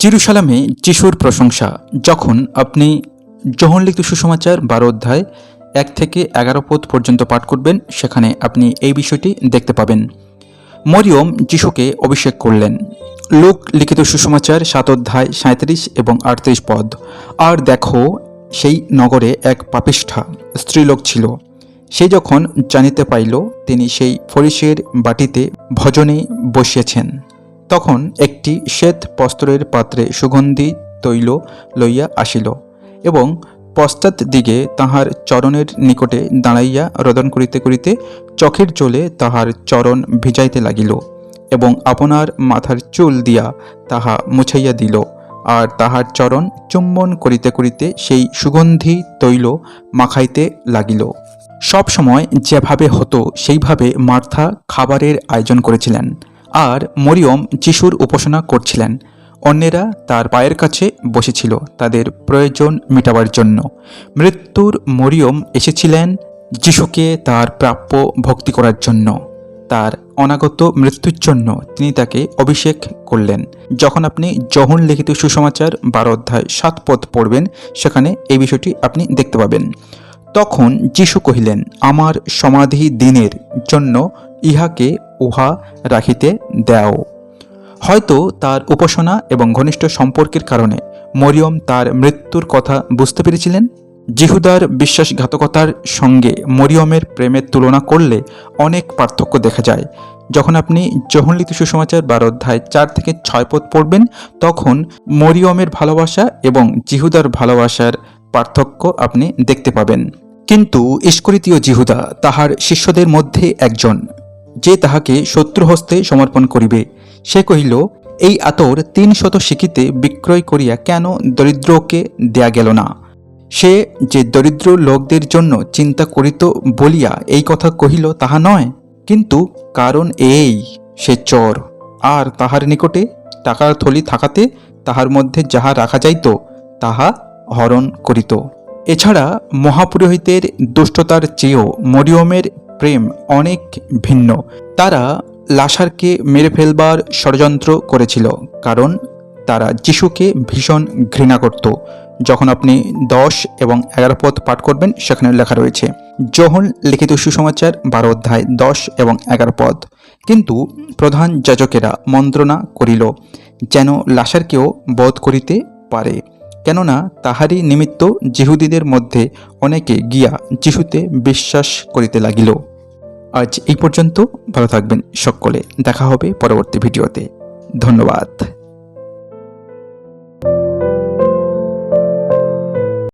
জিরুসালামে যিশুর প্রশংসা, যখন আপনি জহনলিখিত সুসমাচার বারো অধ্যায় এক থেকে এগারো পদ পর্যন্ত পাঠ করবেন, সেখানে আপনি এই বিষয়টি দেখতে পাবেন। মরিয়ম যিশুকে অভিষেক করলেন। লোক লিখিত সুসমাচার সাত অধ্যায় সাঁত্রিশ এবং আটত্রিশ পদ। আর দেখো, সেই নগরে এক পাপিষ্ঠা স্ত্রীলোক ছিল। সে যখন জানিতে পাইল, তিনি সেই ফরিসের বাটিতে ভজনে বসিয়েছেন। তখন একটি শ্বেত বস্ত্রের পাত্রে সুগন্ধি তৈল লইয়া আসিল এবং পশ্চাৎ দিকে তাহার চরণের নিকটে দাঁড়াইয়া রোদন করিতে করিতে চোখের জলে তাহার চরণ ভিজাইতে লাগিল এবং আপনার মাথার চুল দিয়া তাহা মুছাইয়া দিল আর তাহার চরণ চুম্বন করিতে করিতে সেই সুগন্ধি তৈল মাখাইতে লাগিল। সব সময় যেভাবে হতো সেইভাবে মার্থা খাবারের আয়োজন করেছিলেন। আর মরিয়ম যিশুর উপাসনা করছিলেন। অন্যেরা তার পায়ের কাছে বসেছিল তাদের প্রয়োজন মেটাবার জন্য। মৃত্যুর মরিয়ম এসেছিলেন যিশুকে তার প্রাপ্য ভক্তি করার জন্য। তার অনাগত মৃত্যুর জন্য তিনি তাকে অভিষেক করলেন। যখন আপনি জহন লিখিত সুসমাচার বারো অধ্যায় সাত পদ পড়বেন, সেখানে এই বিষয়টি আপনি দেখতে পাবেন। তখন যিশু কহিলেন, আমার সমাধি দিনের জন্য ইহাকে উহা রাখিতে দাও। হয়তো তার উপাসনা এবং ঘনিষ্ঠ সম্পর্কের কারণে মরিয়ম তার মৃত্যুর কথা বুঝতে পেরেছিলেন। জিহুদার বিশ্বাসঘাতকতার সঙ্গে মরিয়মের প্রেমের তুলনা করলে অনেক পার্থক্য দেখা যায়। যখন আপনি জহনলিত সুসমাচার বার অধ্যায় চার থেকে ছয় পদ পড়বেন, তখন মরিয়মের ভালোবাসা এবং জিহুদার ভালোবাসার পার্থক্য আপনি দেখতে পাবেন। কিন্তু ইস্করিতীয় জিহুদা তাহার শিষ্যদের মধ্যে একজন। যে তাহাকে শত্রু হস্তে সমর্পণ করিবে। সে কহিল, এই আতর তিন শত শিখিতে বিক্রয় করিয়া কেন দরিদ্রকে দেয়া গেল না? সে যে দরিদ্র লোকদের জন্য চিন্তা করিত বলিয়া এই কথা কহিল, তাহা নয়। কিন্তু কারণ এই, সে চর। আর তাহার নিকটে টাকার থলি থাকাতে তাহার মধ্যে যাহা রাখা যাইত, তাহা হরণ করিত। এছাড়া মহাপুরোহিতের দুষ্টতার চেয়েও মরিয়মের প্রেম অনেক ভিন্ন। তারা লাসারকে মেরে ফেলবার ষড়যন্ত্র করেছিল, কারণ তারা যিশুকে ভীষণ ঘৃণা করত। যখন আপনি দশ এবং এগারো পদ পাঠ করবেন, সেখানে লেখা রয়েছে জহন লিখিত সুসমাচার বারো অধ্যায় দশ এবং এগারো পদ। কিন্তু প্রধান যাজকেরা মন্ত্রণা করিল যেন লাসারকেও বধ করিতে পারে, কেননা তাহারই নিমিত্ত জিহুদীদের মধ্যে অনেকে গিয়া যিশুতে বিশ্বাস করিতে লাগিল। আজ এই পর্যন্ত ভালো থাকবেন সকলে। দেখা হবে পরবর্তী ভিডিওতে। ধন্যবাদ।